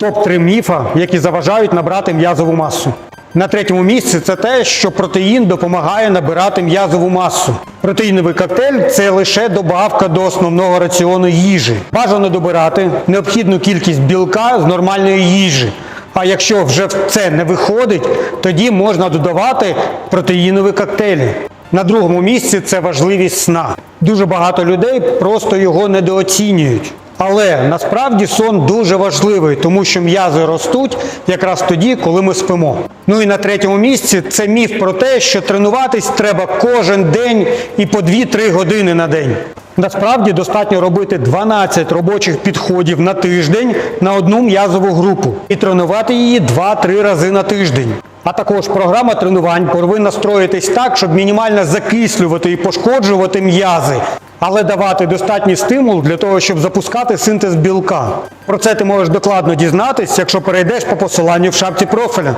Топ-3 міфа, які заважають набрати м'язову масу. На третьому місці це те, що протеїн допомагає набирати м'язову масу. Протеїновий коктейль це лише добавка до основного раціону їжі. Бажано добирати необхідну кількість білка з нормальної їжі. А якщо вже це не виходить, тоді можна додавати протеїнові коктейлі. На другому місці це важливість сна. Дуже багато людей просто його недооцінюють. Але насправді сон дуже важливий, тому що м'язи ростуть якраз тоді, коли ми спимо. Ну і на третьому місці це міф про те, що тренуватись треба кожен день і по 2-3 години на день. Насправді достатньо робити 12 робочих підходів на тиждень на одну м'язову групу і тренувати її 2-3 рази на тиждень. А також програма тренувань повинна строїтись так, щоб мінімально закислювати і пошкоджувати м'язи, але давати достатній стимул для того, щоб запускати синтез білка. Про це ти можеш докладно дізнатись, якщо перейдеш по посиланню в шапці профіля.